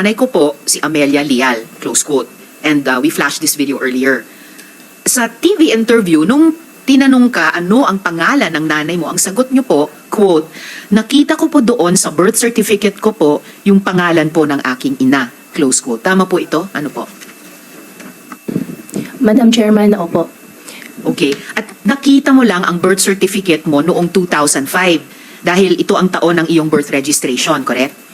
nanay ko po, si Amelia Lial, close quote. And uh, we flashed this video earlier. Sa TV interview, nung tinanong ka ano ang pangalan ng nanay mo, ang sagot niyo po, quote, nakita ko po doon sa birth certificate ko po yung pangalan po ng aking ina, close quote. Tama po ito? Ano po? Madam Chairman, opo. Okay. At nakita mo lang ang birth certificate mo noong 2005 dahil ito ang taon ng iyong birth registration, correct?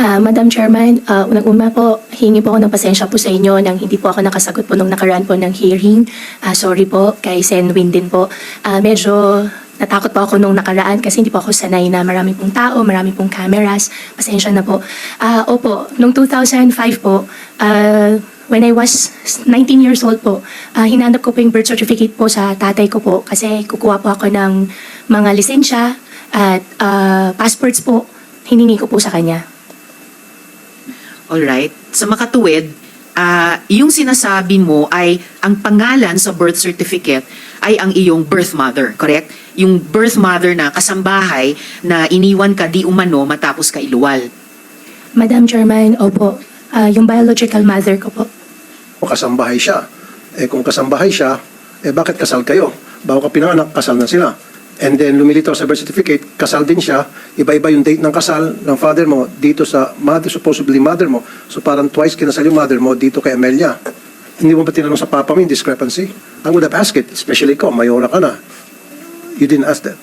Ah, Madam Chairman, uh, unang-una po, hingi po ako ng pasensya po sa inyo nang hindi po ako nakasagot po nung nakaraan po ng hearing. Ah, sorry po, kay Sen Win din po. Ah, medyo natakot po ako nung nakaraan kasi hindi po ako sanay na marami pong tao, marami pong cameras. Pasensya na po. Ah, opo, nung 2005 po, ah, when I was 19 years old po, ah, hinanap ko po yung birth certificate po sa tatay ko po kasi kukuha po ako ng mga lisensya at ah, passports po. Hiningi ko po sa kanya. Alright. Sa makatuwid, ah, yung sinasabi mo ay ang pangalan sa birth certificate ay ang iyong birth mother, correct? Yung birth mother na kasambahay na iniwan ka di umano matapos ka iluwal. Madam Chairman, opo. Ah, yung biological mother ko po. o kasambahay siya. Eh kung kasambahay siya, eh bakit kasal kayo? Bago ka pinanganak, kasal na sila. And then lumilitaw sa birth certificate, kasal din siya. Iba-iba yung date ng kasal ng father mo dito sa mother, supposedly mother mo. So parang twice kinasal yung mother mo dito kay Amelia. Hindi mo ba tinanong sa papa mo yung discrepancy? I would have asked it, especially ikaw, mayora ka na. You didn't ask that.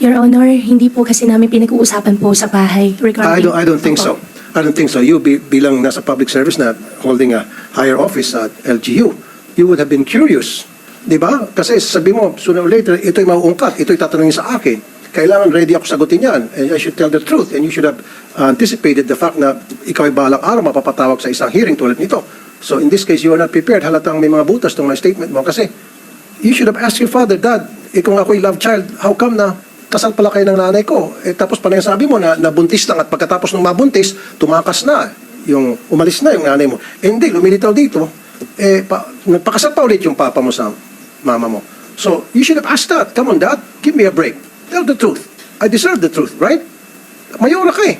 Your Honor, hindi po kasi namin pinag-uusapan po sa bahay regarding... I don't, I don't think so. I don't think so. You bi- bilang nasa public service na holding a higher office at LGU, you would have been curious. Di ba? Kasi sabi mo, sooner or later, ito'y mauungkat, ito'y tatanungin sa akin. Kailangan ready ako sagutin yan. And I should tell the truth. And you should have anticipated the fact na ikaw ay balang araw mapapatawag sa isang hearing tulad nito. So in this case, you are not prepared. Halatang may mga butas tong mga statement mo. Kasi you should have asked your father, Dad, eh kung ako'y love child, how come na kasal pala kayo ng nanay ko? Eh tapos pala yung sabi mo na nabuntis lang at pagkatapos ng mabuntis, tumakas na. Yung umalis na yung nanay mo. Eh hindi, lumilitaw dito. Eh, pa, nagpakasal pa ulit yung papa mo sa mama mo. So, you should have asked that. Come on, Dad, give me a break. Tell the truth. I deserve the truth, right? Mayora ka eh.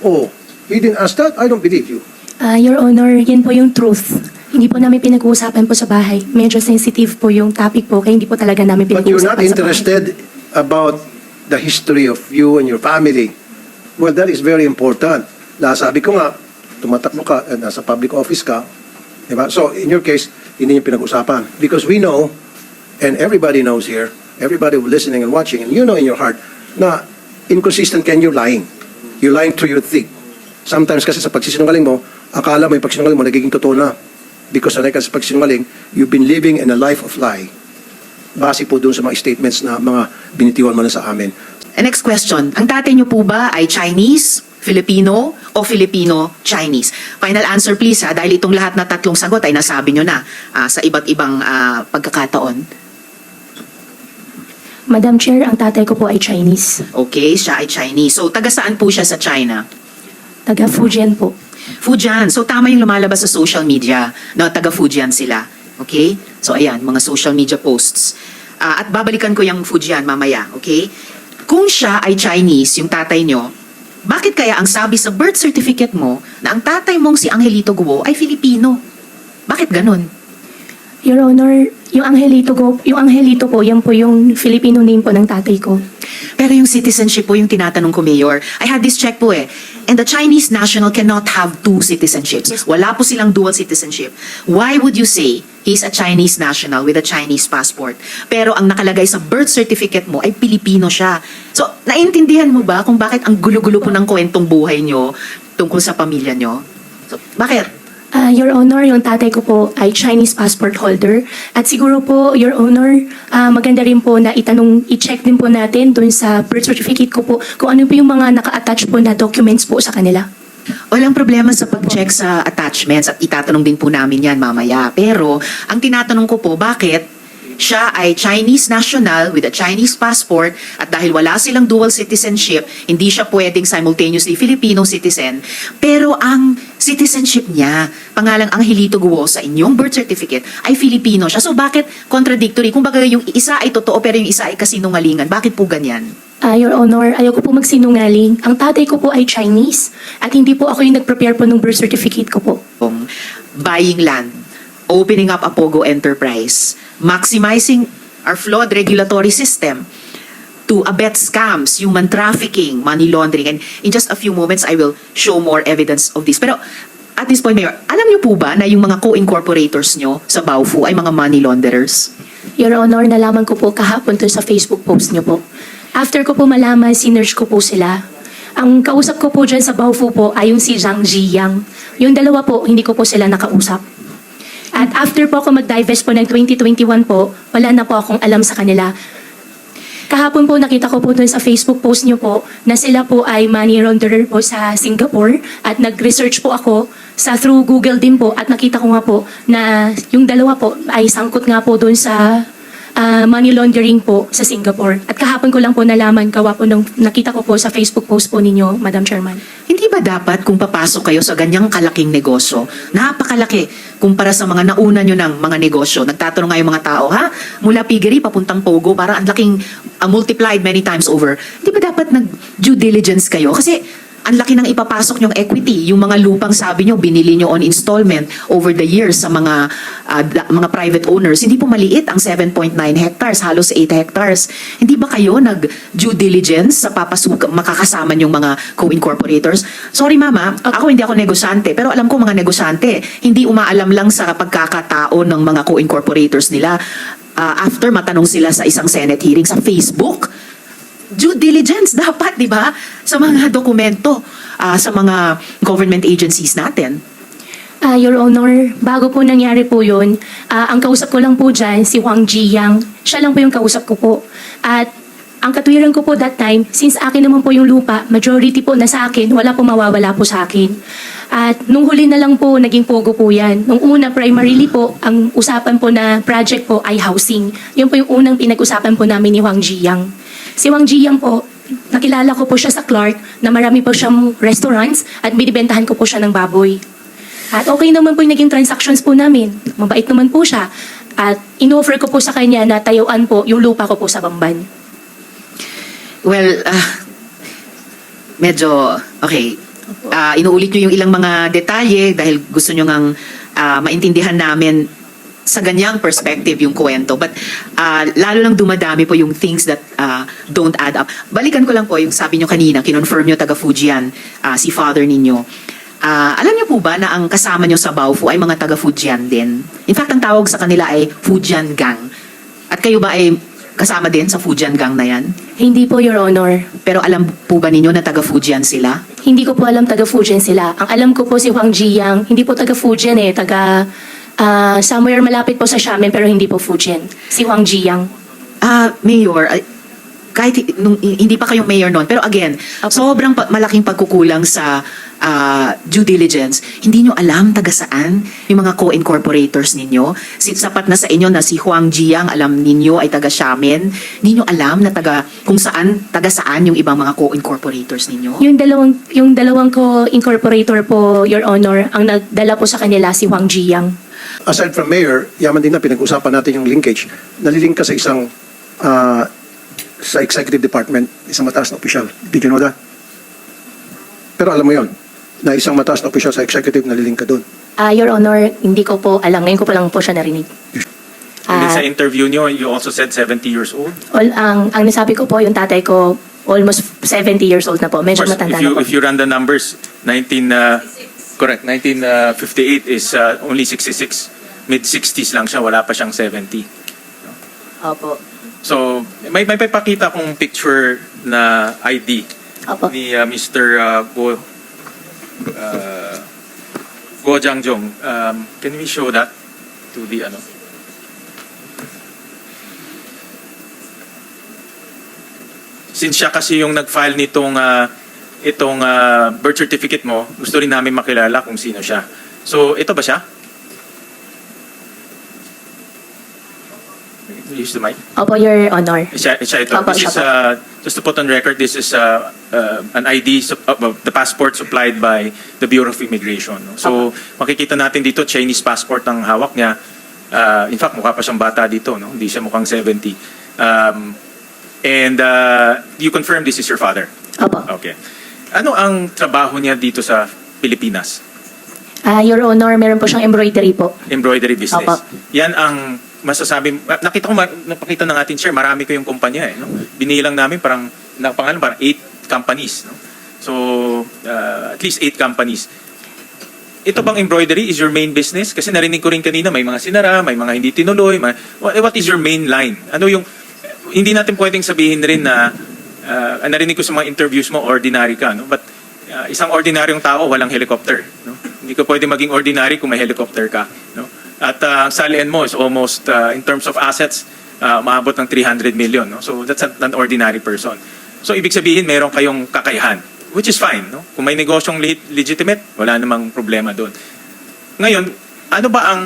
Oh, you didn't ask that? I don't believe you. Ah, Your Honor, yan po yung truth. Hindi po namin pinag-uusapan po sa bahay. Medyo sensitive po yung topic po, kaya hindi po talaga namin But you're not pinag-uusapan sa bahay. interested about the history of you and your family. Well, that is very important. La, sabi ko nga, tumatakbo ka, eh, nasa public office ka, di ba? So, in your case, hindi niyo pinag-usapan. Because we know, and everybody knows here, everybody listening and watching, and you know in your heart, na inconsistent and you're lying. You're lying through your thick. Sometimes kasi sa pagsisinungaling mo, akala mo yung pagsinungaling mo nagiging totoo na. Because sanay ka sa pagsinungaling, you've been living in a life of lie base po doon sa mga statements na mga binitiwan mo na sa amin. And next question, ang tatay niyo po ba ay Chinese, Filipino, o Filipino-Chinese? Final answer please ha, dahil itong lahat na tatlong sagot ay nasabi niyo na ah, sa iba't ibang ah, pagkakataon. Madam Chair, ang tatay ko po ay Chinese. Okay, siya ay Chinese. So, taga saan po siya sa China? Taga Fujian po. Fujian. So, tama yung lumalabas sa social media na taga Fujian sila. Okay? So, ayan, mga social media posts. Ah, at babalikan ko yung Fujian mamaya. Okay? Kung siya ay Chinese, yung tatay nyo, bakit kaya ang sabi sa birth certificate mo na ang tatay mong si Angelito Guo ay Filipino? Bakit ganun? Your Honor, yung Angelito ko, yung Angelito po, yan po yung Filipino name po ng tatay ko. Pero yung citizenship po yung tinatanong ko, Mayor. I had this check po eh. And the Chinese national cannot have two citizenships. Wala po silang dual citizenship. Why would you say he's a Chinese national with a Chinese passport? Pero ang nakalagay sa birth certificate mo ay Pilipino siya. So, naintindihan mo ba kung bakit ang gulo-gulo po ng kwentong buhay nyo tungkol sa pamilya nyo? So, bakit? Ah, Your Honor, yung tatay ko po ay Chinese passport holder. At siguro po, Your Honor, ah, maganda rin po na itanong, i-check din po natin dun sa birth certificate ko po kung ano po yung mga naka-attach po na documents po sa kanila. Walang problema sa pag-check sa attachments at itatanong din po namin yan mamaya. Pero ang tinatanong ko po, bakit siya ay Chinese national with a Chinese passport at dahil wala silang dual citizenship, hindi siya pwedeng simultaneously Filipino citizen. Pero ang citizenship niya, pangalang Angelito Guo sa inyong birth certificate ay Filipino siya. So bakit contradictory? Kung baga yung isa ay totoo pero yung isa ay kasinungalingan. Bakit po ganyan? Ah, Your Honor, ayoko po magsinungaling. Ang tatay ko po ay Chinese at hindi po ako yung nag-prepare po ng birth certificate ko po. Kung buying land, opening up a POGO enterprise, maximizing our flawed regulatory system to abet scams, human trafficking, money laundering. And in just a few moments, I will show more evidence of this. Pero at this point, Mayor, alam niyo po ba na yung mga co-incorporators nyo sa Baofu ay mga money launderers? Your Honor, nalaman ko po kahapon dun sa Facebook post niyo po. After ko po malaman, sinerge ko po sila. Ang kausap ko po dyan sa Baofu po ay yung si Zhang Ziyang. Yung dalawa po, hindi ko po sila nakausap. At after po ako mag-divest po ng 2021 po, wala na po akong alam sa kanila. Kahapon po nakita ko po dun sa Facebook post niyo po na sila po ay money launderer po sa Singapore. At nag-research po ako sa through Google din po. At nakita ko nga po na yung dalawa po ay sangkot nga po dun sa ah, money laundering po sa Singapore. At kahapon ko lang po nalaman gawa po nung nakita ko po sa Facebook post po ninyo, Madam Chairman. Hindi ba dapat kung papasok kayo sa ganyang kalaking negosyo, napakalaki kumpara sa mga nauna nyo ng mga negosyo, nagtatanong nga mga tao, ha? Mula piggery papuntang pogo, para ang laking uh, multiplied many times over. Hindi ba dapat nag-due diligence kayo? Kasi ang laki ng ipapasok nyong equity. Yung mga lupang sabi nyo, binili nyo on installment over the years sa mga uh, mga private owners. Hindi po maliit ang 7.9 hectares, halos 8 hectares. Hindi ba kayo nag-due diligence sa papasok, makakasama yung mga co-incorporators? Sorry mama, ako hindi ako negosyante, pero alam ko mga negosyante, hindi umaalam lang sa pagkakatao ng mga co-incorporators nila. Uh, after matanong sila sa isang Senate hearing sa Facebook, due diligence dapat, di ba? Sa mga dokumento, ah, sa mga government agencies natin. Ah, Your Honor, bago po nangyari po yun, ah, ang kausap ko lang po dyan, si Wang Jiyang. Siya lang po yung kausap ko po. At ang katwiran ko po that time, since akin naman po yung lupa, majority po na sa akin, wala po mawawala po sa akin. At nung huli na lang po, naging pogo po yan. Nung una, primarily po, ang usapan po na project po ay housing. Yun po yung unang pinag-usapan po namin ni Wang Jiyang. Si Wang Jiyang po, nakilala ko po siya sa Clark na marami po siyang restaurants at binibentahan ko po siya ng baboy. At okay naman po yung naging transactions po namin. Mabait naman po siya. At in-offer ko po sa kanya na tayuan po yung lupa ko po sa Bamban. Well, ah, medyo, okay. Ah, inuulit nyo yung ilang mga detalye dahil gusto nyo ngang ah, maintindihan namin sa ganyang perspective yung kwento. But ah, lalo lang dumadami po yung things that ah, don't add up. Balikan ko lang po yung sabi nyo kanina, kinonfirm nyo taga Fujian, ah, si father ninyo. Ah, alam niyo po ba na ang kasama nyo sa Baofu ay mga taga Fujian din? In fact, ang tawag sa kanila ay Fujian Gang. At kayo ba ay kasama din sa Fujian Gang na yan? Hindi po, Your Honor. Pero alam po ba ninyo na taga Fujian sila? Hindi ko po alam taga Fujian sila. Ang alam ko po si Wang Jiyang, hindi po taga Fujian eh, taga ah, somewhere malapit po sa Xiamen pero hindi po Fujian. Si Wang Jiyang. Ah, Mayor, ay, kahit hi- nung, hi- hindi pa kayong mayor noon, pero again, Apo. sobrang pa- malaking pagkukulang sa ah, due diligence. Hindi nyo alam taga saan yung mga co-incorporators ninyo. Si, sapat na sa inyo na si Huang Jiang, alam ninyo ay taga Xiamen. Hindi nyo alam na taga kung saan, taga saan yung ibang mga co-incorporators ninyo. Yung dalawang yung dalawang ko incorporator po, Your Honor, ang nagdala po sa kanila si Wang Jiyang. Aside from mayor, yaman din na pinag-usapan natin yung linkage. Nalilink ka sa isang ah, sa executive department, isang mataas na opisyal. Did you know that? Pero alam mo yon na isang mataas na opisyal sa executive nalilink ka doon. Ah, Your Honor, hindi ko po alam. Ngayon ko pa lang po siya narinig. And Ah, sa interview nyo, you also said 70 years old. all, ang, ang nasabi ko po, yung tatay ko, almost 70 years old na po. Medyo course, matanda if you, na po. if you run the numbers, 19, uh, correct, 1958 is uh, only 66. Mid-60s lang siya, wala pa siyang 70. Opo. So, may, may papakita kong picture na ID Opo. ni uh, Mr. Uh, Go, uh, Go Jangjong. Um, can we show that to the ano? Since siya kasi yung nag-file nitong uh, itong uh, birth certificate mo, gusto rin namin makilala kung sino siya. So, ito ba siya? Use the mic. Opo, Your Honor. Siya, siya ito. Opo, This siya is uh, just to put on record, this is uh, uh, an ID, uh, the passport supplied by the Bureau of Immigration. no? So, makikita natin dito, Chinese passport ang hawak niya. Uh, in fact, mukha pa siyang bata dito, no? Hindi siya mukhang 70. Um, and uh, you confirm this is your father? Opo. Okay. Ano ang trabaho niya dito sa Pilipinas? Ah, Your Honor, meron po siyang embroidery po. Embroidery business. Opo. Yan ang masasabi, nakita ko, napakita ng ating share, marami ko yung kumpanya eh. No? Binilang namin parang, na pangalan, parang eight companies. No? So, uh, at least eight companies. Ito bang embroidery is your main business? Kasi narinig ko rin kanina, may mga sinara, may mga hindi tinuloy. May, what, what is your main line? Ano yung, hindi natin pwedeng sabihin rin na, uh, narinig ko sa mga interviews mo, ordinary ka. No? But uh, isang ordinaryong tao, walang helicopter. No? Hindi ka pwede maging ordinary kung may helicopter ka. No? At uh, ang salian mo is almost, uh, in terms of assets, uh, maabot ng 300 million. No? So that's an, ordinary person. So ibig sabihin, meron kayong kakayahan, which is fine. No? Kung may negosyong le- legitimate, wala namang problema doon. Ngayon, ano ba ang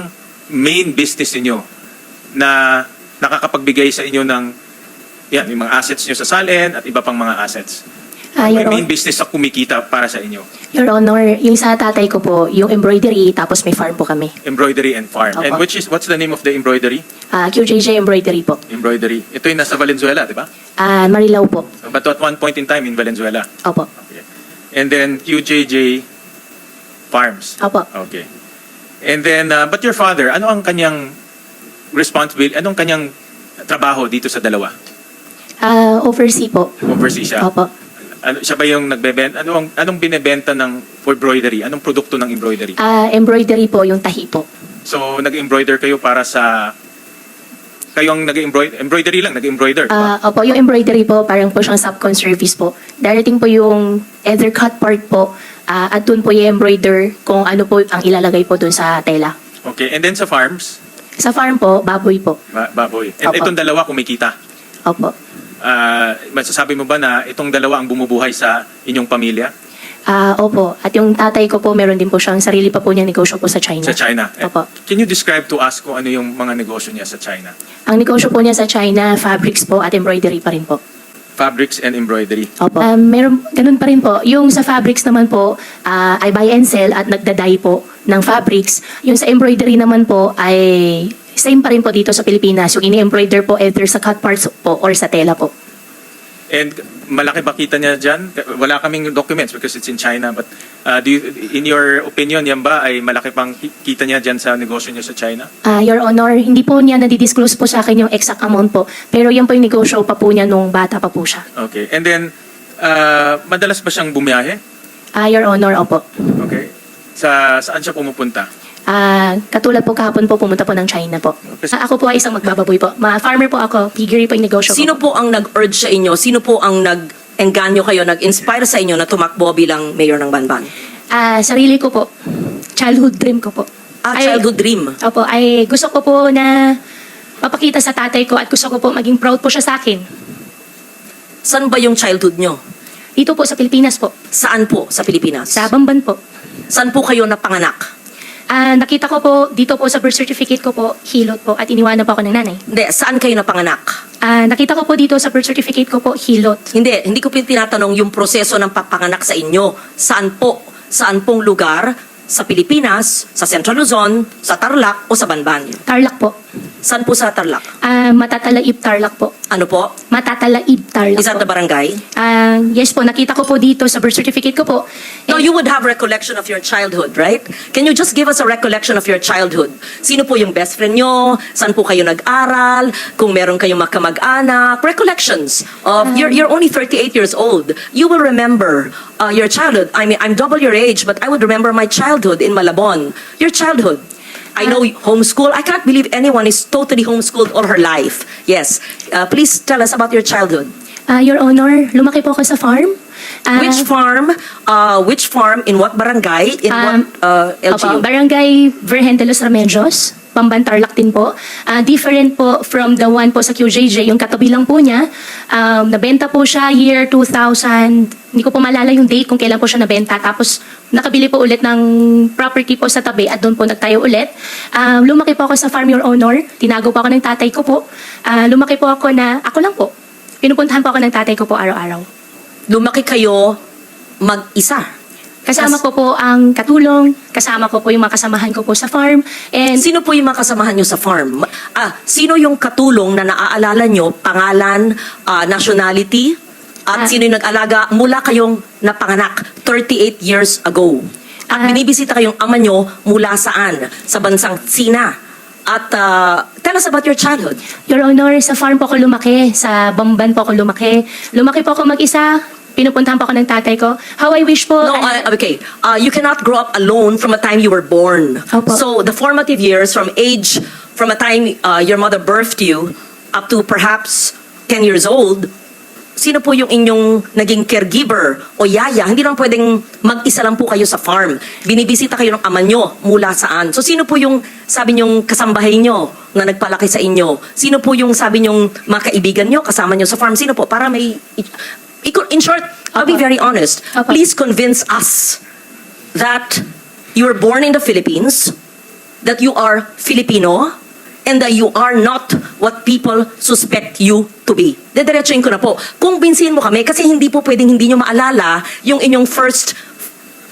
main business niyo na nakakapagbigay sa inyo ng yan, yung mga assets niyo sa Salen at iba pang mga assets? Ah, May Your, main Hon- business na kumikita para sa inyo? Your Honor, yung sa tatay ko po, yung embroidery, tapos may farm po kami. Embroidery and farm. And Opo. which is what's the name of the embroidery? Ah, QJJ embroidery po. Embroidery. Ito yung nasa Valenzuela, di ba? Ah, Marilao po. But at one point in time in Valenzuela. Opo. Okay. And then QJJ Farms. Opo. Okay. And then, uh, but your father, ano ang kanyang responsibility, anong kanyang trabaho dito sa dalawa? Ah, oversea po. Overseas siya? Opo. Ano, siya ba yung nagbebenta? Ano ang, anong binebenta ng embroidery? Anong produkto ng embroidery? Ah, embroidery po, yung tahi po. So, nag-embroider kayo para sa... Kayo ang nag-embroider? Embroidery lang, nag-embroider. Ah, opo, yung embroidery po, parang po siyang subcon service po. Darating po yung either cut part po, ah, at dun po yung embroider kung ano po ang ilalagay po dun sa tela. Okay. And then sa farms, Sa farm po, baboy po. ba- baboy. And Opo. itong dalawa kumikita. Opo. Ah, masasabi mo ba na itong dalawa ang bumubuhay sa inyong pamilya Ah, opo. At yung tatay ko po, meron din po siyang sarili pa po niya negosyo po sa China. sa China? Eh, Opo. Can you describe to us kung ano yung mga negosyo niya sa China? Ang negosyo po niya sa China, fabrics po at embroidery pa rin po. Fabrics and embroidery. Opo. Um, meron, ganun pa rin po. Yung sa fabrics naman po, ah, ay buy and sell at nagdaday po ng fabrics. Yung sa embroidery naman po ay same pa rin po dito sa Pilipinas. Yung ini-embroider po either sa cut parts po or sa tela po. And malaki ba kita niya dyan? Wala kaming documents because it's in China. But uh, do you, in your opinion, yan ba ay malaki pang ki- kita niya dyan sa negosyo niya sa China? Ah, Your Honor, hindi po niya nadidisclose po sa akin yung exact amount po. Pero yan po yung negosyo pa po niya nung bata pa po siya. Okay. And then, uh, madalas ba siyang bumiyahe? Ah, Your Honor, opo. Okay. Sa saan siya pumupunta? Ah, katulad po kahapon po pumunta po ng China po. Ah, ako po ay isang magbababoy po. Ma farmer po ako, piggery po yung negosyo Sino ko. po ang nag-urge sa inyo? Sino po ang nag-engganyo kayo, nag-inspire sa inyo na tumakbo bilang mayor ng Banban? Ah, sarili ko po. Childhood dream ko po. Ah, Ay- childhood dream. Opo, ay gusto ko po na mapakita sa tatay ko at gusto ko po maging proud po siya sa akin. Saan ba yung childhood nyo? Dito po sa Pilipinas po. Saan po sa Pilipinas? Sa Bamban po. Saan po kayo napanganak? Ah, nakita ko po dito po sa birth certificate ko po, hilot po at iniwanan po ako ng nanay. Hindi, saan kayo napanganak? Ah, nakita ko po dito sa birth certificate ko po, hilot. Hindi, hindi ko tinatanong yung proseso ng papanganak sa inyo. Saan po? Saan pong lugar? Sa Pilipinas, sa Central Luzon, sa Tarlac o sa Banban? Tarlac po. Saan po sa Tarlac? Ah, matatalaib Tarlac po. Ano po? Matatalaib Tarlac Is that the po. barangay? Ah, yes po, nakita ko po dito sa birth certificate ko po. No, you would have recollection of your childhood, right? Can you just give us a recollection of your childhood? Sino po yung best friend nyo? Saan po kayo nag-aral? Kung meron kayong makamag-anak? Recollections of, you're, you're only 38 years old. You will remember uh, your childhood. I mean, I'm double your age, but I would remember my childhood in Malabon. Your childhood. I know homeschool. I can't believe anyone is totally homeschooled all her life. Yes. Uh, please tell us about your childhood. Ah, Your Honor, lumaki po ako sa farm. Ah, Which farm? Uh, which farm? In what barangay? In what Um, uh, Opo, LGU? Barangay Virgen de los Remedios, Pamban Tarlac din po. Ah, different po from the one po sa QJJ, yung katabi lang po niya. Um, nabenta po siya year 2000, hindi ko po maalala yung date kung kailan po siya nabenta. Tapos nakabili po ulit ng property po sa tabi at doon po nagtayo ulit. Ah, lumaki po ako sa farm, Your Honor. Tinago po ako ng tatay ko po. Ah, lumaki po ako na, ako lang po. Pinupuntahan po ako ng tatay ko po araw-araw. Lumaki kayo mag-isa. Kasama Kas- ko po ang katulong, kasama ko po yung mga kasamahan ko po sa farm, and Sino po yung mga kasamahan nyo sa farm? Ah, sino yung katulong na naaalala nyo, pangalan, ah, nationality, at Ah. sino yung nag-alaga mula kayong napanganak 38 years ago? At Ah. binibisita kayong ama nyo mula saan? Sa bansang Sina. At ah, tell us about your childhood. Your Honor, sa farm po ako lumaki, sa Bamban po ako lumaki. Lumaki po ako mag-isa, pinupuntahan po ako ng tatay ko. How I wish po... No, uh, okay. Uh, you cannot grow up alone from a time you were born. Opo. So the formative years from age, from a time uh, your mother birthed you up to perhaps 10 years old, sino po yung inyong naging caregiver o yaya? Hindi naman pwedeng mag-isa lang po kayo sa farm. Binibisita kayo ng ama nyo mula saan. So sino po yung sabi nyong kasambahay nyo na nagpalaki sa inyo? Sino po yung sabi nyong mga kaibigan nyo kasama nyo sa farm? Sino po? Para may... In short, I'll be very honest. Opo. Please convince us that you were born in the Philippines, that you are Filipino, and that you are not what people suspect you to be. Dediretsuin ko na po. Kung binsin mo kami, kasi hindi po pwedeng hindi nyo maalala yung inyong first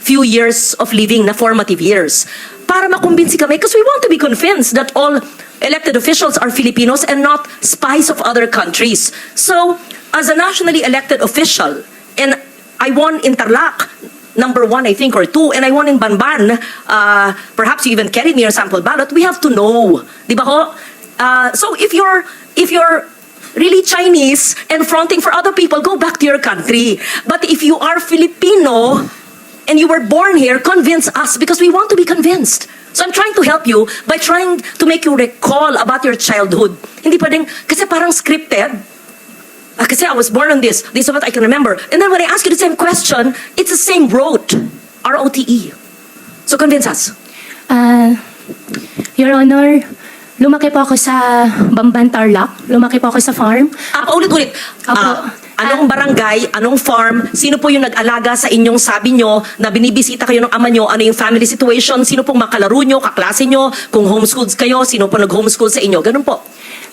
few years of living na formative years. Para makumbinsi kami, because we want to be convinced that all elected officials are Filipinos and not spies of other countries. So, as a nationally elected official, and I won Interlac, number one, I think, or two, and I won in Banban, uh, perhaps you even carried me your sample ballot, we have to know. Di ba ho? Uh, so if you're, if you're really Chinese and fronting for other people, go back to your country. But if you are Filipino and you were born here, convince us because we want to be convinced. So I'm trying to help you by trying to make you recall about your childhood. Hindi pwedeng, kasi parang scripted. Ah, kasi I was born on this. This is what I can remember. And then when I ask you the same question, it's the same rote. R-O-T-E. E. So convince us. Ah, Your Honor, lumaki po ako sa Bamban Tarlac. Lumaki po ako sa farm. Ah, paulit-ulit. Opo. Ah, anong barangay, anong farm, sino po yung nag-alaga sa inyong sabi nyo na binibisita kayo ng ama nyo, ano yung family situation, sino pong makalaro nyo, kaklase nyo, kung homeschooled kayo, sino po nag-homeschool sa inyo, ganun po.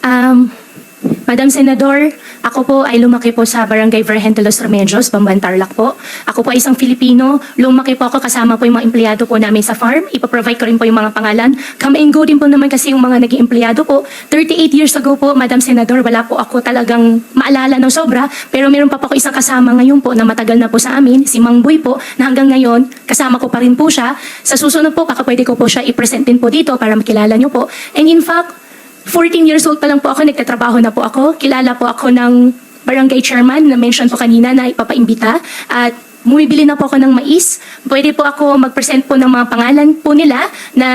Um, Madam Senador, ako po ay lumaki po sa Barangay Virgen de los Remedios, Bamban Tarlac po. Ako po ay isang Filipino. Lumaki po ako kasama po yung mga empleyado po namin sa farm. Ipaprovide ko rin po yung mga pangalan. Come and go din po naman kasi yung mga naging empleyado po. 38 years ago po, Madam Senador, wala po ako talagang maalala ng sobra. Pero meron pa po ako isang kasama ngayon po na matagal na po sa amin, si Mang Boy po, na hanggang ngayon, kasama ko pa rin po siya. Sa susunod po, baka pwede ko po siya i-present din po dito para makilala niyo po. And in fact, 14 years old pa lang po ako, nagtatrabaho na po ako. Kilala po ako ng barangay chairman na mention po kanina na ipapaimbita. At bumibili na po ako ng mais. Pwede po ako mag-present po ng mga pangalan po nila na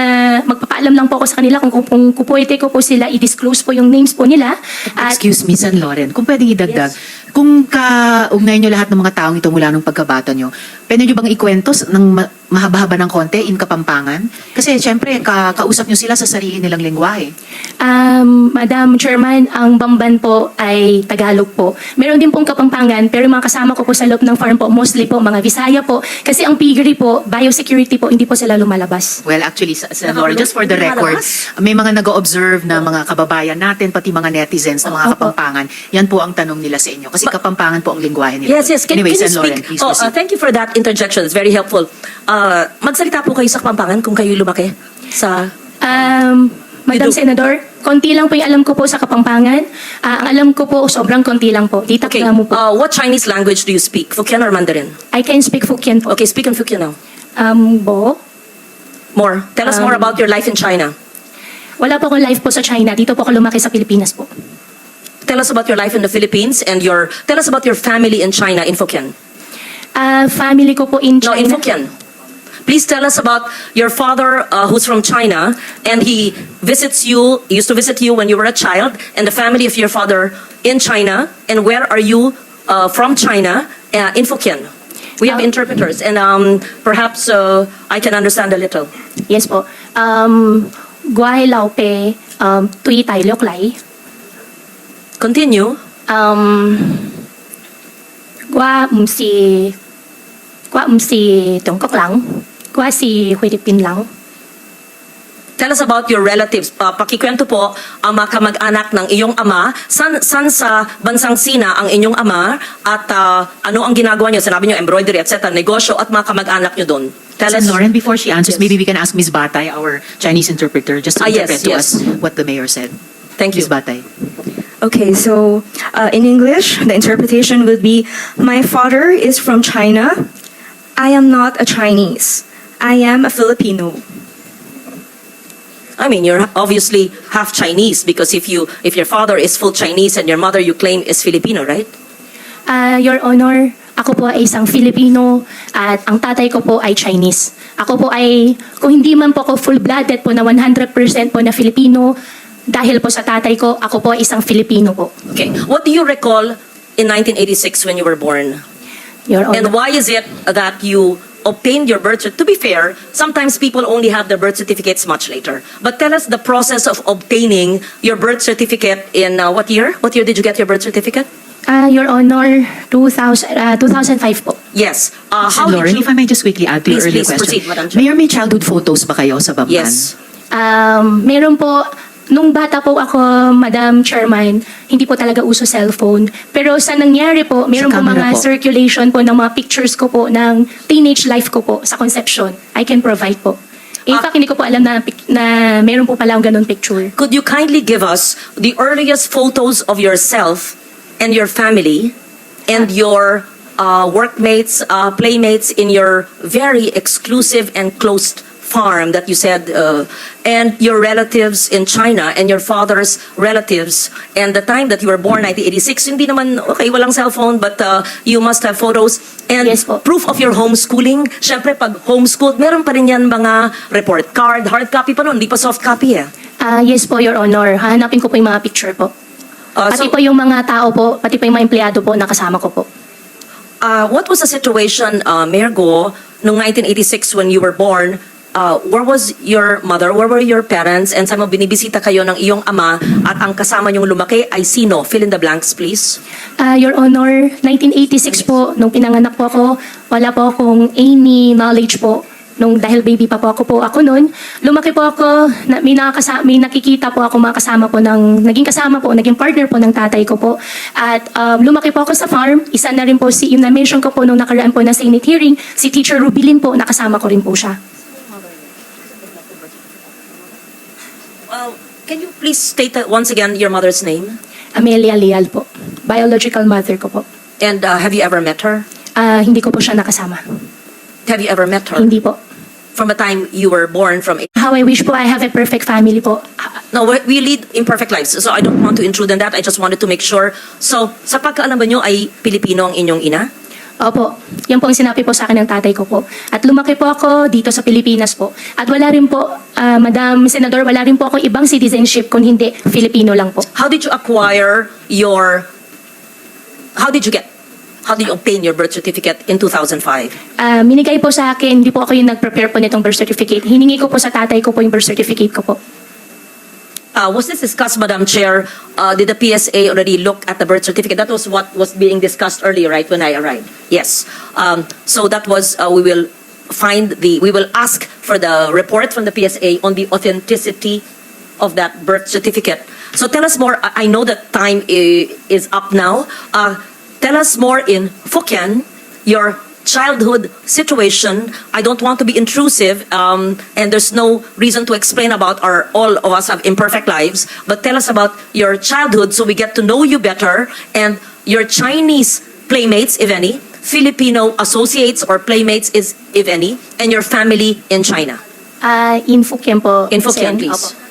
magpapaalam lang po ako sa kanila kung, kung, kung, pwede ko po sila i-disclose po yung names po nila. At Excuse me, San Loren, kung pwedeng idagdag, kung kaugnay nyo lahat ng mga taong ito mula nung pagkabata nyo, pwede nyo bang ikwento ng ma- mahaba-haba ng konti in Kapampangan? Kasi syempre, ka kausap nyo sila sa sarili nilang lingwahe. Um, Madam Chairman, ang Bamban po ay Tagalog po. Meron din pong Kapampangan, pero yung mga kasama ko po sa loob ng farm po, mostly po mga Visaya po. Kasi ang piggery po, biosecurity po, hindi po sila lumalabas. Well, actually, Sa- San Loren, just for the record, may mga nag-observe na mga kababayan natin, pati mga netizens na mga. Kapampangan, yan po ang tanong nila sa inyo. Kasi Kapampangan po ang lingwahe nila. Yes, yes. Can, anyway, can you speak? please Oh, uh, thank you for that interjection. It's very helpful. Uh, magsalita po kayo sa Kapampangan kung kayo lumaki sa... Um, Madam Senador, konti lang po yung alam ko po sa Kapampangan. Ah, ang alam ko po, sobrang konti lang po. Tita Okay, mo po. uh, what Chinese language do you speak? Hokkien or Mandarin? I can speak Fukien po. Okay, speak in Hokkien now. Um, bo? More. Tell us Um, more about your life in China. Wala po akong life po sa China. Dito po ako lumaki sa Pilipinas po. Tell us about your life in the Philippines and your... Tell us about your family in China in Hokkien. Ah, family ko po in No, China. in Hokkien. Please tell us about your father uh, who's from China and he visits you, used to visit you when you were a child and the family of your father in China and where are you uh, from China uh, in Hokkien. We have interpreters and um, perhaps uh, I can understand a little. Yes po. Um, Guay Lao Pe, um, Tui Tai Lok Lai. Continue. Um, Gua um si Gua um si Trung Quốc lắng. Gua si Philippines lắng. Tell us about your relatives. Pa pakikwento po ang mga kamag-anak ng iyong ama. San, san sa bansang Sina ang inyong ama at ah, ano ang ginagawa niyo? Sinabi niyo embroidery, etc. Negosyo at mga kamag-anak niyo doon. Tell us. Lauren, before she answers, Yes. maybe we can ask Ms. Batay, our Chinese interpreter, just to Ah, yes, interpret to yes. us what the mayor said. Thank you. Ms. Batay. Okay, so uh, in English, the interpretation would be My father is from China. I am not a Chinese. I am a Filipino. I mean, you're obviously half Chinese because if you if your father is full Chinese and your mother you claim is Filipino, right? Ah, Your Honor, ako po ay isang Filipino at ang tatay ko po ay Chinese. Ako po ay, kung hindi man po ako full-blooded po na 100% po na Filipino, dahil po sa tatay ko, ako po ay isang Filipino po. Okay. What do you recall in 1986 when you were born? Your Honor. And why is it that you obtained your birth certificate? To be fair, sometimes people only have their birth certificates much later. But tell us the process of obtaining your birth certificate in uh, what year? What year did you get your birth certificate? Ah, Your Honor, 2000, ah, 2005 po. Yes. Uh, how Lauren, did you? if I may just quickly add to your Please, earlier please, question. proceed, Madam Chair. Mayor, may childhood photos ba kayo sa Bamban? Yes. Um, meron po, nung bata po ako, Madam Chairman, hindi po talaga uso cellphone. Pero sa nangyari po, meron po camera mga po. circulation po ng mga pictures ko po ng teenage life ko po sa conception. I can provide po. In Ah. fact, hindi ko po alam na, pic- na meron po palang ganun picture. Could you kindly give us the earliest photos of yourself and your family and your uh, workmates, uh, playmates in your very exclusive and closed farm that you said, uh, and your relatives in China and your father's relatives, and the time that you were born, 1986, hindi naman, okay, walang cellphone, but uh, you must have photos. And Yes po. proof of your homeschooling. Siyempre, pag homeschooled, meron pa rin yan mga report card, hard copy pa nun, hindi pa soft copy eh. Ah, yes po, Your Honor. Hahanapin ko po yung mga picture po. Uh, Pati so- po yung mga tao po, pati po yung mga empleyado po na kasama ko po. Uh, what was the situation, uh, Mayor Go, noong 1986 when you were born? Uh, where was your mother? Where were your parents? And saan mo binibisita kayo ng iyong ama at ang kasama niyong lumaki ay sino? Fill in the blanks, please. Ah, Your Honor, 1986 po, nung pinanganak po ako, wala po akong any knowledge po. Nung dahil baby pa po ako po ako noon, lumaki po ako, na, may, nakakasa, may nakikita po ako mga kasama po ng, naging kasama po, naging partner po ng tatay ko po. At um, lumaki po ako sa farm, isa na rin po si, yung na-mention ko po nung nakaraan po na Senate hearing, si Teacher Rubilin po, nakasama ko rin po siya. Uh, can you please state that once again your mother's name? Amelia Leal po, biological mother ko po. And uh, have you ever met her? Ah, hindi ko po siya nakasama. Have you ever met her? Hindi po. From the time you were born from... How I wish po I have a perfect family po. No, we- we lead imperfect lives. So I don't want to intrude on that. I just wanted to make sure. So, sa pagkaalam ba nyo ay Pilipino ang inyong ina? Opo, yan po ang sinabi po sa akin ng tatay ko po. At lumaki po ako dito sa Pilipinas po. At wala rin po, ah, Madam Senador, wala rin po ako ibang citizenship kung hindi Filipino lang po. How did you acquire your... How did you get... How did you obtain your birth certificate in 2005? Ah, minigay po sa akin, hindi po ako yung nag-prepare po nitong birth certificate. Hiningi ko po sa tatay ko po yung birth certificate ko po. Uh, was this discussed, Madam Chair? Uh, did the PSA already look at the birth certificate? That was what was being discussed earlier, right, when I arrived? Yes. Um, so that was, uh, we will find the, we will ask for the report from the PSA on the authenticity of that birth certificate. So tell us more. I know that time is up now. Uh, tell us more in Fukien, your childhood situation. I don't want to be intrusive, um, and there's no reason to explain about our, all of us have imperfect lives, but tell us about your childhood so we get to know you better and your Chinese playmates, if any, Filipino associates or playmates, is if any, and your family in China. Ah, in Fukien po. In Fukien, Sen. please. Opo.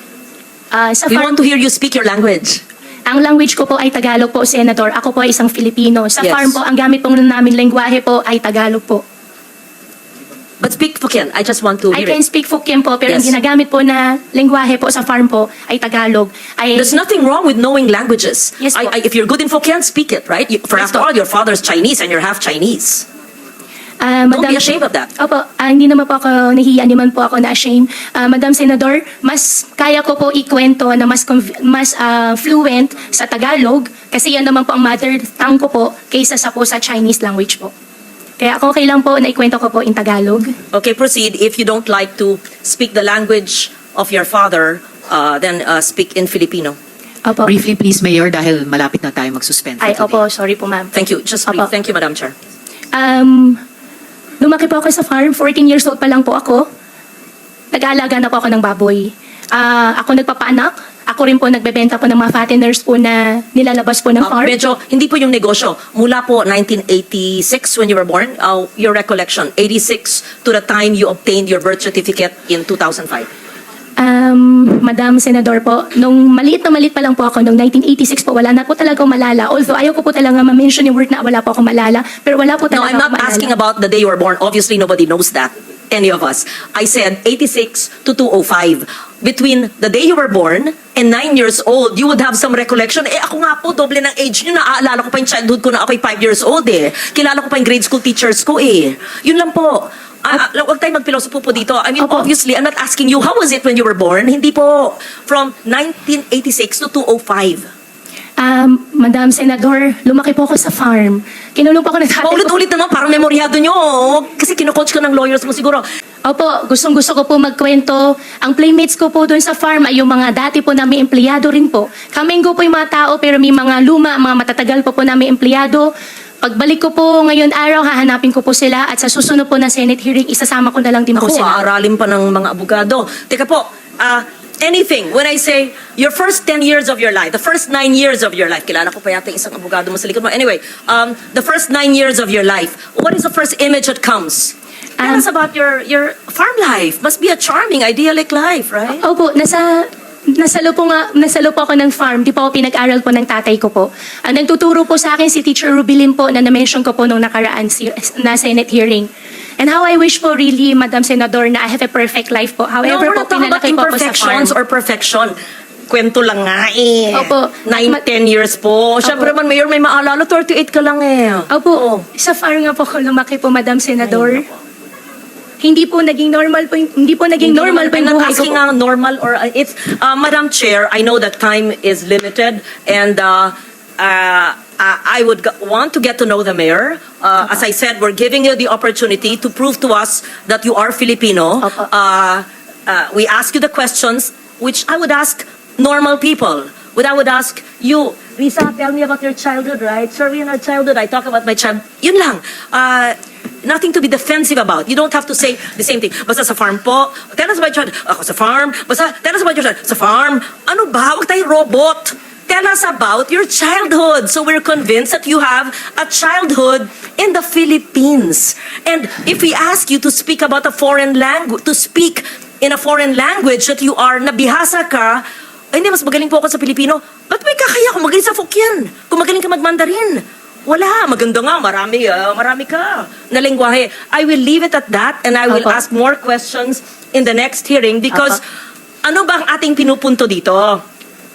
Ah, sa We want to hear you speak your language. Ang language ko po ay Tagalog po, Senator. Ako po ay isang Filipino. Sa Yes. farm po, ang gamit po namin lengguwahe po ay Tagalog po. But speak Fukien. I just want to I hear can it. speak Fukien po, pero ang Yes. ginagamit po na lengguwahe po sa farm po ay Tagalog. Ay, There's nothing wrong with knowing languages. Yes, I, po. I, if you're good in Fukien, speak it, right? You, for Yes, after po. all, your father's Chinese and you're half Chinese. Ah, Don't be Madam- ashamed of that. Opo, ah, hindi naman po ako nahihiya, hindi man po ako na-ashamed. Ah, Madam Senador, mas kaya ko po ikwento na mas conv- mas ah, fluent sa Tagalog kasi yan naman po ang mother tongue ko po kaysa sa po sa Chinese language po. Kaya ako okay lang po na ikwento ko po in Tagalog. Okay, proceed. If you don't like to speak the language of your father, uh, then uh, speak in Filipino. Opo. Briefly please, Mayor, dahil malapit na tayo mag-suspend for Ay, today. opo, sorry po ma'am. Thank you. Just brief. Opo. Thank you, Madam Chair. Um, lumaki po ako sa farm. 14 years old pa lang po ako. Nag-aalaga na po ako ng baboy. Ah, ako nagpapaanak. Ako rin po nagbebenta po ng mga fatteners po na nilalabas po ng Uh, farm. medyo, hindi po yung negosyo. Mula po 1986 when you were born, uh, your recollection, 86 to the time you obtained your birth certificate in 2005. Um, Madam Senador po, nung maliit na maliit pa lang po ako, nung 1986 po, wala na po talaga malala. Although ayaw ko po talaga ma-mention yung word na wala po ako malala, pero wala po No, talaga I'm not ako malala. asking about the day you were born. Obviously, nobody knows that. Any of us. I said 86 to 205. Between the day you were born and 9 years old, you would have some recollection. Eh, ako nga po, doble ng age nyo. Naaalala ko pa yung childhood ko na ako'y 5 years old eh. Kilala ko pa yung grade school teachers ko eh. Yun lang po. Ah, ah, huwag tayo magpilosopo po dito. I mean, Opo. obviously, I'm not asking you, how was it when you were born? Hindi po. From 1986 to 205. Um, Madam Senador, lumaki po ako sa farm. Kinulong po ako ng tatay ko. Paulit-ulit naman, parang memoryado nyo. Kasi kinocoach ka ng lawyers mo siguro. Opo, gustong gusto ko po magkwento. Ang playmates ko po doon sa farm ay yung mga dati po namin empleyado rin po. Kaming go po yung mga tao pero may mga luma, mga matatagal po po namin empleyado. Pagbalik ko po ngayon araw, hahanapin ko po sila at sa susunod po na Senate hearing, isasama ko na lang din po Ako, sila. aaralin pa ng mga abogado. Teka po, ah, anything, when I say your first 10 years of your life, the first 9 years of your life, kilala ko pa yata yung isang abogado mo sa likod mo. Anyway, um, the first 9 years of your life, what is the first image that comes? Tell Um, us about your, your farm life. Must be a charming, idyllic life, right? Opo, nasa nasalo po nga, nasalo po ako ng farm. Di po ako pinag-aral po ng tatay ko po. Ang nagtuturo po sa akin si Teacher Rubilin po na na-mention ko po nung nakaraan si, na Senate hearing. And how I wish po really, Madam Senador, na I have a perfect life po. no, However we're po, pinalaki po ako sa farm. or perfection. Kwento lang nga eh. Opo. 9, Ma- 10 years po. Siyempre man, Mayor, may maalala, 38 ka lang eh. Opo, sa farm nga po ako lumaki po, Madam Senador. Hindi po naging normal po, yung- hindi po naging normal po yung buhay ko asking po. nga normal or uh, it's uh, Madam Chair, I know that time is limited and uh, uh, I would g- want to get to know the mayor. Uh, as I said, we're giving you the opportunity to prove to us that you are Filipino. Opo. Uh, uh, we ask you the questions which I would ask normal people. What I would ask you, Risa, tell me about your childhood, right? Sorry, in our childhood, I talk about my child. Yun lang. Uh, nothing to be defensive about. You don't have to say the same thing. Basta sa farm po, tell us about your child. Ako sa farm. Basta tell us about your child. Sa farm. Ano ba? Huwag tayo robot. Tell us about your childhood. So we're convinced that you have a childhood in the Philippines. And if we ask you to speak about a foreign language, to speak in a foreign language that you are nabihasa ka, ay hindi, mas magaling po ako sa Pilipino. Ba't may kakaya kung magaling sa Fukyan? Kung magaling ka magmandarin? Wala, maganda nga, marami, ah, marami ka na lengguwahe. I will leave it at that and I will Apo. ask more questions in the next hearing because ano ba ang ating pinupunto dito?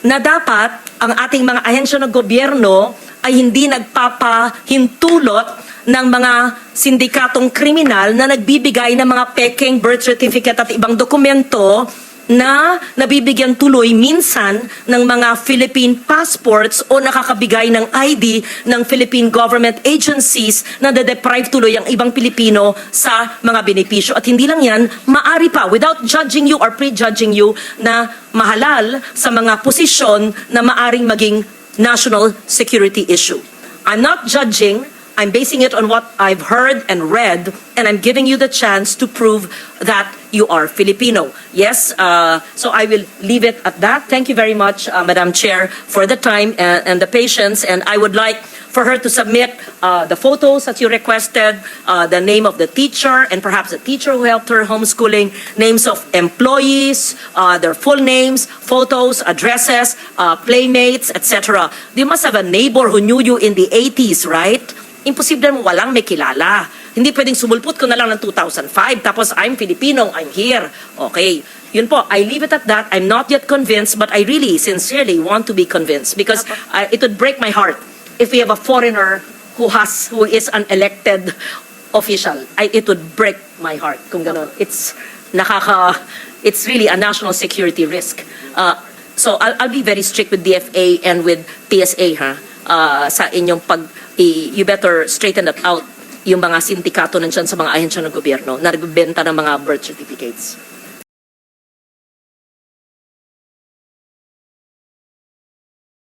Na dapat ang ating mga ahensya ng gobyerno ay hindi nagpapahintulot ng mga sindikatong kriminal na nagbibigay ng mga peking birth certificate at ibang dokumento na nabibigyan tuloy minsan ng mga Philippine passports o nakakabigay ng ID ng Philippine government agencies na de-deprive tuloy ang ibang Pilipino sa mga benepisyo. At hindi lang yan, maari pa, without judging you or prejudging you, na mahalal sa mga posisyon na maaring maging national security issue. I'm not judging, I'm basing it on what I've heard and read, and I'm giving you the chance to prove that you are Filipino. Yes, uh, so I will leave it at that. Thank you very much, uh, Madam Chair, for the time and, and the patience, and I would like for her to submit uh, the photos that you requested, uh, the name of the teacher, and perhaps the teacher who helped her homeschooling, names of employees, uh, their full names, photos, addresses, uh, playmates, etc. You must have a neighbor who knew you in the 80s, right? Imposible mo walang may kilala. Hindi pwedeng sumulpot ko na lang ng 2005, tapos I'm Filipino, I'm here. Okay. Yun po, I leave it at that. I'm not yet convinced, but I really, sincerely want to be convinced because uh, it would break my heart if we have a foreigner who has, who is an elected official. I, it would break my heart kung ganon. It's nakaka, it's really a national security risk. Uh, so I'll, I'll be very strict with DFA and with TSA ha. Uh, sa inyong pag, you better straighten that out yung mga sindikato nandyan sa mga ahensya ng gobyerno na nagbebenta ng mga birth certificates.